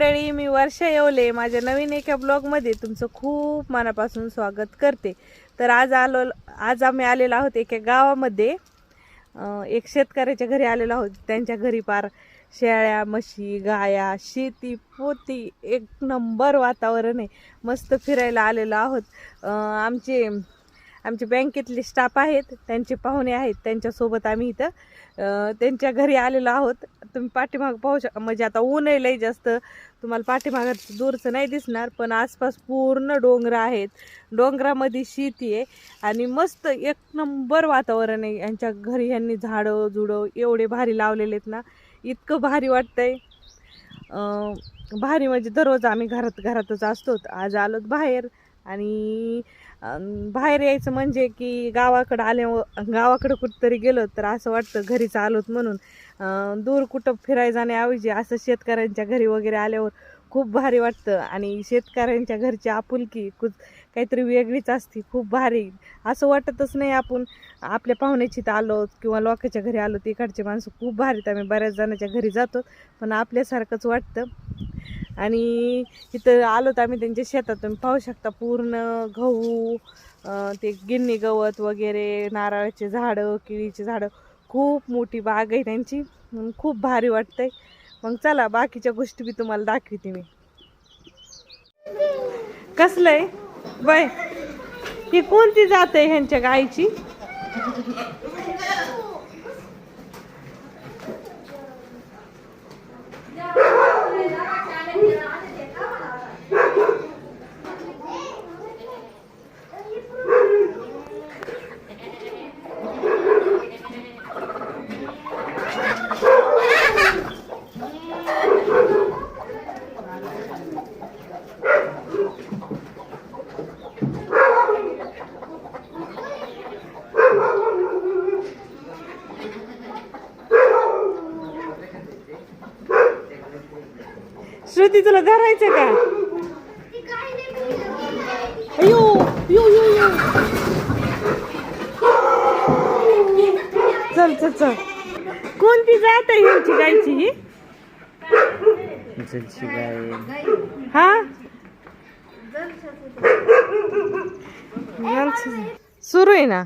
मंडळी मी वर्षा येवले. माझ्या नवीन एका ब्लॉगमध्ये तुमचं खूप मनापासून स्वागत करते. तर आज आलो आज आम्ही आलेलो आहोत एका गावामध्ये. एक शेतकऱ्याच्या घरी आलेलो आहोत. त्यांच्या घरी पार शेळ्या म्हशी गाया शेती पोती एक नंबर वातावरण आहे. मस्त फिरायला आलेलो आहोत. आमचे आमचे बँकेतले स्टाफ आहेत त्यांचे पाहुणे आहेत त्यांच्यासोबत आम्ही इथं त्यांच्या घरी आलेलो आहोत. तुम्ही पाठीमाग पाहू शक म्हणजे आता ऊन आहे लई जास्त. तुम्हाला पाठीमागात दूरचं नाही दिसणार पण आसपास पूर्ण डोंगर आहेत. डोंगरामध्ये शेती आहे आणि मस्त एक नंबर वातावरण आहे. यांच्या घरी यांनी झाडं जुडं एवढे भारी लावलेले आहेत ना इतकं भारी वाटतंय. भारी म्हणजे दररोज आम्ही घरात घरातच असतो आज आलोत बाहेर आणि बाहेर यायचं म्हणजे की गावाकडं आले गावाकडं कुठंतरी गेलो तर असं वाटतं घरीच आलोत म्हणून. दूर कुठं फिरायला जाण्याऐवजी असं शेतकऱ्यांच्या घरी वगैरे आल्यावर खूप भारी वाटतं. आणि शेतकऱ्यांच्या घरची आपुलकी कुठ काहीतरी वेगळीच असते. खूप भारी. असं वाटतच नाही आपण आपल्या पाहुण्याची तर आलो किंवा लोकांच्या घरी आलो तिकडचे माणसं खूप भारीत आम्ही बऱ्याच जणांच्या घरी जातो पण आपल्यासारखंच वाटतं. आणि इथं आलो तर आम्ही त्यांच्या शेतात तुम्ही पाहू शकता पूर्ण गहू ते गिन्नी गवत वगैरे नारळाचे झाडं केळीचे झाडं. खूप मोठी बाग आहे त्यांची. खूप भारी वाटतंय. मग चला बाकीच्या गोष्टी बी तुम्हाला दाखवते मी. कसलंय? बाय. ही कोणती जात आहे ह्यांच्या गायची श्रुती तुला धरायचं का अयो यो यो यो कोणती जात आहे ह्यांची गायची ही? जलची गाय. हा? सुरू आहे ना?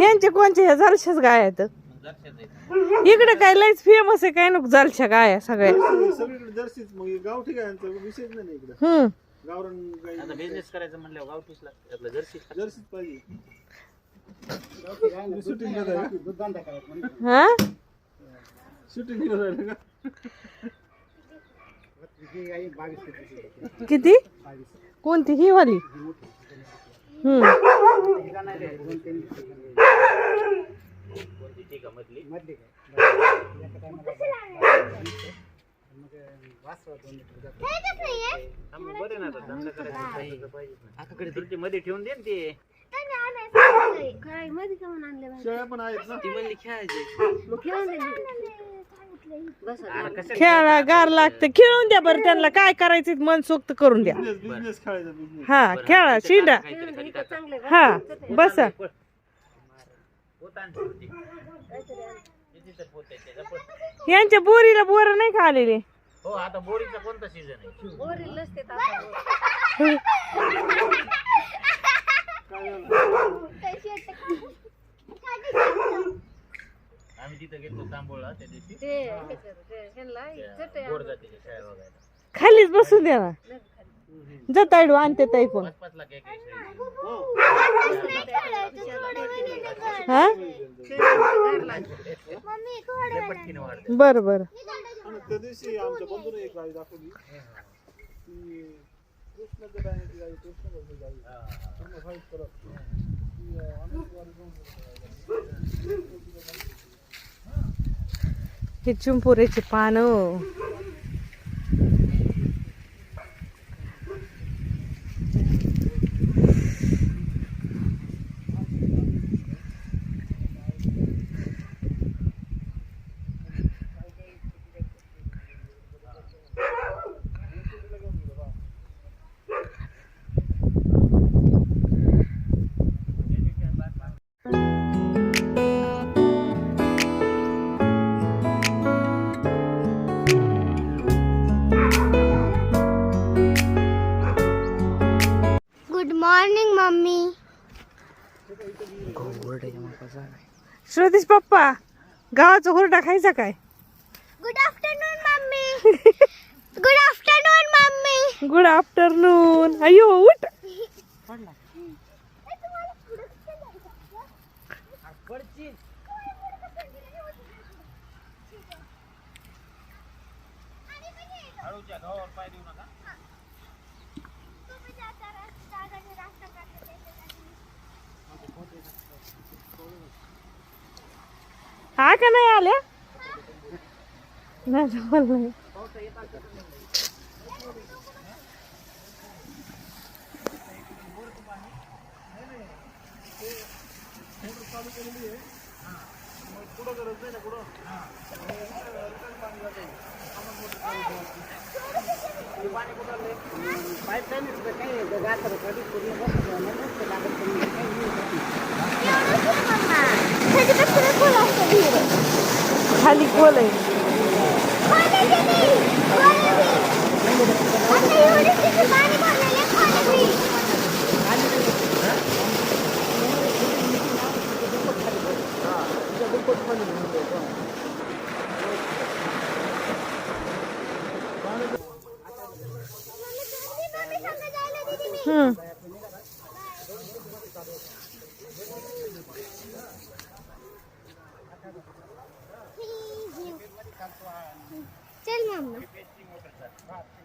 यांचे कोणचे? ह्या जलशाच गाय आहेत. इकडे काय लयच फेमस आहे काय नको जलशा गाय सगळ्या. सगळीकडे जर्सीच मग हे गाव ठीक आहे यांचा विषयच नाही ना इकडे? हम्म. गावरान गाई आता बिझनेस करायचं म्हणल्यावर गावठीच लागते. आपलं जर्सी. जर्सीच पाहिजे. शूटिंग हा किती? कोणती? ही वाली? मध्ये ठेवून दे ना ते. काय मध्ये का म्हणून आणले बाहेर? शेळ्या पण आहेत ना ती म्हणली खेळायची घेऊन दे मी. बस आता. अरे कसं खेळा गार लागते खेळून द्या बरं त्यांना काय करायचं मनसोक्त करून द्या बिझनेस बिझनेस खेळायचा बिझनेस हा खेळा शिंडा काहीतरी खाली इथं टाका. चांगले बस. हा बसा पोत आण शेवटी. किती तर पोत आहे त्याचा पोत. यांच्या बोरीला बोर नाही का आलेले हो आता बोरीचा कोणता सीझन आहे नसते आता. आम्ही तिथं गेलो तांबोळला त्या दिवशी. गोड शाळा बघायला. खालीच बसून द्या ना. जा ताईडू आणते ताई पण. पाच पाच लाख एक एक शेळी. हा मम्मी थोडं लय पटकीने वाढते बरं. बरं आणि त्या दिवशी आमच्या बंधूने एक गाडी दाखवली. ती कृष्णाच्या डायनाची हे पानं. श्रुतीश पप्पा गावाचा हुरडा खायचा काय? Good afternoon mummy. Good afternoon mummy. Good afternoon अयो उठ. हळूच्या नाही पाय देऊ नका हा का नाही आल्या नाही जमलं नाही खाली खोल आहे हम्म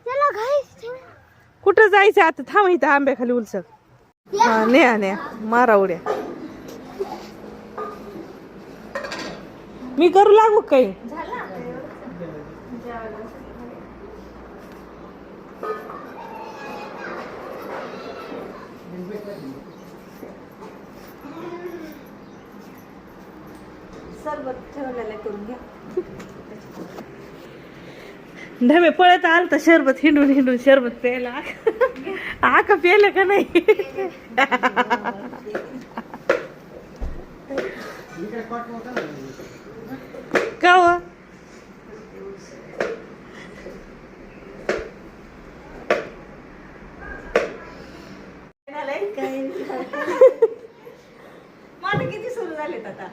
चलो गाइस कुठं जायचं आता? थांब इथं आंब्याखाली उलसक हा न्या न्या मारा उड्या. मी करू लागू काही? धमे पळत आल तर शरबत हिंडून हिंडून शरबत प्यायला. आका प्यायला का नाही? का हो? आता?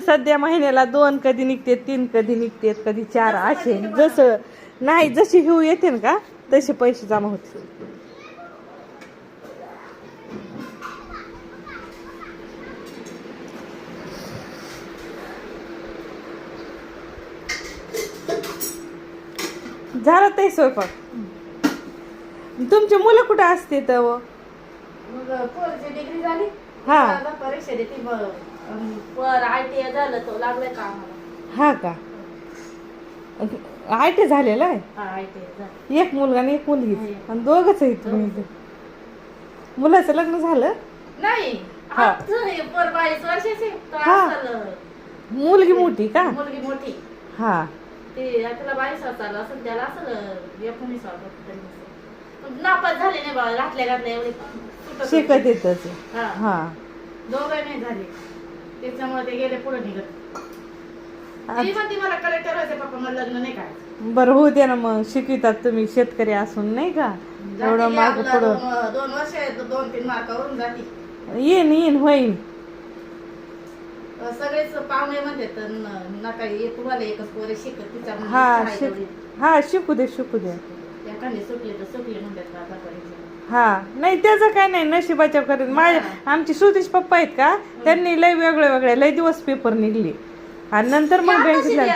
सध्या महिन्याला दोन कधी निघते तीन कधी निघते कधी चार असे. जसं नाही जशी हिव येते ना का तसे पैसे जमा होते झालं ते स्वयंपाक? तुमची मुलं कुठं असते तर मग पोरची डिग्री झाली. हा. आता परीक्षा देते झालं तो लागलाय का आम्हाला हा का? आय टी झालेलं आहे? हा झालं. एक मुलगा आणि एक मुलगी. आणि दोघच आहेत तुम्ही इथे. मुलाचं लग्न झालं? नाही हा. हे पोर बावीस वर्षाची हा. असेल मुलगी मोठी का? मुलगी मोठी. हा. ते तिला बावीस चालू असेल त्याला असेल एकोणीस नापास झाले नाही बाबा घातल्या घातल्या एवढे शिकत. येतच. हा. हा. दोघं नाही झाले. त्याच्यामुळे ते गेले पुढे निघत. आ- ती म्हणते मला कलेक्टर व्हायचं पप्पा मला लग्न नाही बरं होऊ दे ना मग. शिकवितात तुम्ही शेतकरी असून नाही का? एवढं आपलं पुढं. दोन वर्ष आहेत, दोन तीन मार्कावरून जाती. येईन येईन होईन. सगळेच पाहुणे म्हणतात न- नका ये तुम्हाला एकच पोरे शिकत हा शिक हा दे शिकू दे. एखादी सुटली तर सुटली म्हणतात परीक्षा हा. नाही त्याचं काय नाही नशिबाच्या करीत. माझ्या आमचे सुदेश पप्पा आहेत का? त्यांनी लय वेगळे वेगळे लय दिवस पेपर निघले. आणि नंतर मग झाली.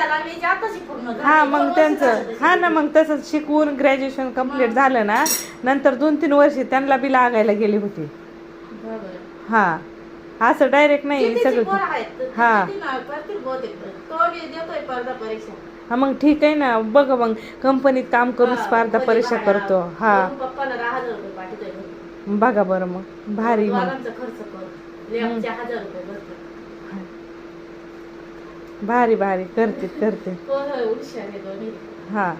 हा मग त्यांचं. हा ना मग तसंच शिकवून ग्रॅज्युएशन कंप्लीट झालं ना नंतर दोन तीन वर्ष त्यांना बी लागायला गेली होती. हा. असं डायरेक्ट नाही सगळं हा. हा मग ठीक आहे ना. बघ मग कंपनीत काम करून स्पर्धा परीक्षा करतो. हा. बघा बरं मग. भारी मग. दोघांचा खर्च कर. लेकचे हजार रुपये भरतो. भारी भारी. करते करते. तो होय हुशार आहे दोन्ही. हा.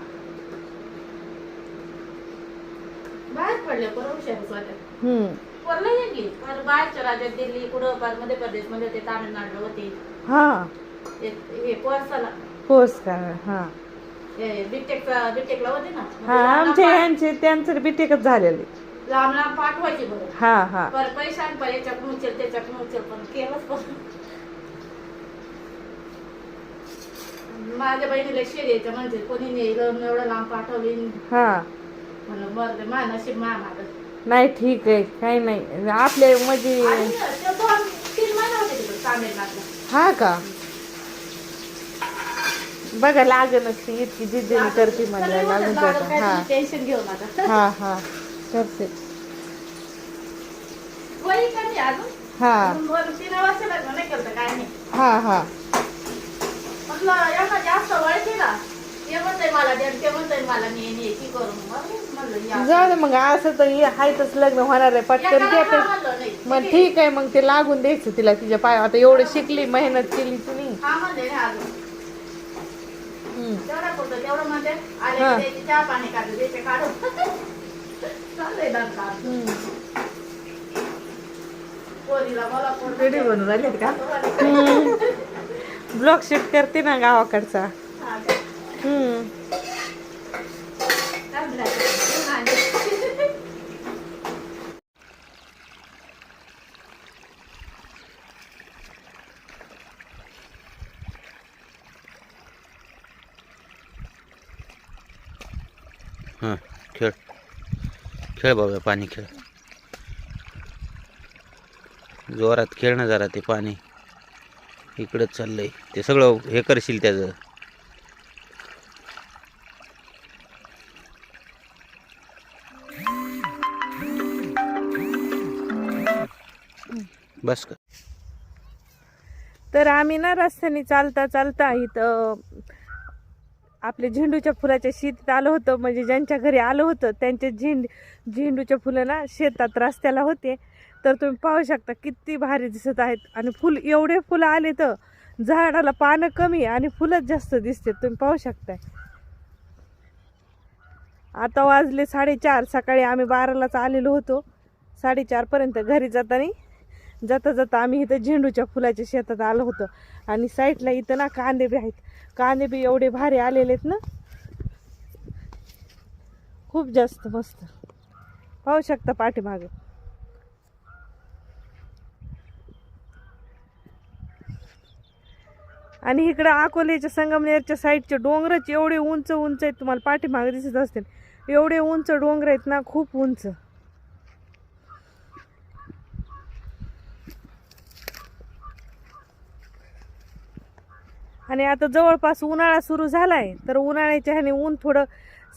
बाहेर पडले पण वाटत हम्म फार बाहेरच्या राज्यात दिल्ली कुठं फार मध्य प्रदेशमध्ये होते. तामिळनाडू होते हा हे. हे कोर्साला हा बीटेकचा बीटेकला होते ना. हा आमचे यांचे त्यांचं बीटेकच झालेले. लांब लांब पाठवायचे बरं. हा हा. पर पैसा आणि पर याच्याकडून उचल पण केलंच पण. माझ्या बहिणीला शेर यायचं म्हणजे कोणी नेलं एवढं लांब पाठवली. हा. म्हणलं मरले मा नशीब मा माझं नाही ठीक आहे काही नाही. आपले म्हणजे आणि ते दोन तीन महिने होते तिकडे तामिळनाडला. हा का? बघा लागणच ती इतकी जिद्दीने करते म्हणजे लागून जातं. हा. टेन्शन घेऊ नका. हा हा. करते. हा. हा हा. जाऊ दे मग असं तर हायतच लग्न होणार आहे पटकन घे पण म्हणलं नाही. मग ठीक आहे मग ते लागून द्यायचं तिला तिच्या पाय. आता एवढं शिकली मेहनत केली तुम्ही हम्म. चाललंय पोरगं व्हिडिओ बनवून राहिलेत का? ब्लॉग शूट करते ना गावाकडचा काय हम्म बोलायचं? घेऊन आले. हां खेळ खेळ बाबा पाणी खेळ. जोरात खेळणं जरा ते पाणी. इकडंच चाललंय. ते सगळं हे करशील त्याचं. बस का तर आम्ही ना रस्त्याने चालता चालता इथं आपले झेंडूच्या फुलाच्या शेतीत आलं होतं म्हणजे ज्यांच्या घरी आलं होतं त्यांचे झेंड झेंडूच्या फुलं ना शेतात रस्त्याला होते. तर तुम्ही पाहू शकता किती भारी दिसत आहेत. आणि फुल एवढे फुलं आले तर झाडाला पानं कमी आणि फुलंच जास्त दिसते. तुम्ही पाहू शकताय. आता वाजले साडेचार सकाळी आम्ही बारालाच आलेलो होतो. साडेचारपर्यंत घरी जाताना जाता जाता आम्ही इथं झेंडूच्या फुलाच्या शेतात आलो होतो. आणि साईडला इथं ना कांदे बी आहेत. कांदे बी एवढे भारी आलेले आहेत ना. खूप जास्त मस्त. पाहू शकता पाठीमागे. आणि इकडं अकोल्याच्या संगमनेरच्या साईडचे डोंगरच एवढे उंच उंच आहेत तुम्हाला पाठीमागे दिसत असतील. एवढे उंच डोंगर आहेत ना खूप उंच. आणि आता जवळपास उन्हाळा सुरू झालाय तर उन्हाळ्याच्या ह्याने ऊन थोडं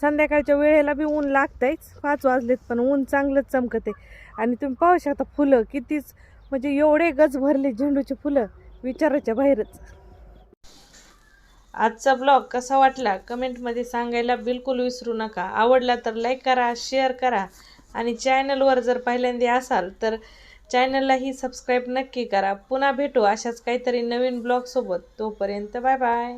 संध्याकाळच्या वेळेला बी ऊन लागतंयच. पाच वाजलेत पण ऊन चांगलंच चमकते आणि तुम्ही पाहू शकता फुलं कितीच म्हणजे एवढे गज भरले झेंडूचे फुलं विचाराच्या बाहेरच. आजचा ब्लॉग कसा वाटला? कमेंटमध्ये सांगायला बिलकुल विसरू नका. आवडला तर लाईक करा शेअर करा. आणि चॅनलवर जर पहिल्यांदा असाल तर चॅनललाही सबस्क्राईब नक्की करा. पुन्हा भेटू अशाच काहीतरी नवीन ब्लॉगसोबत तोपर्यंत बाय बाय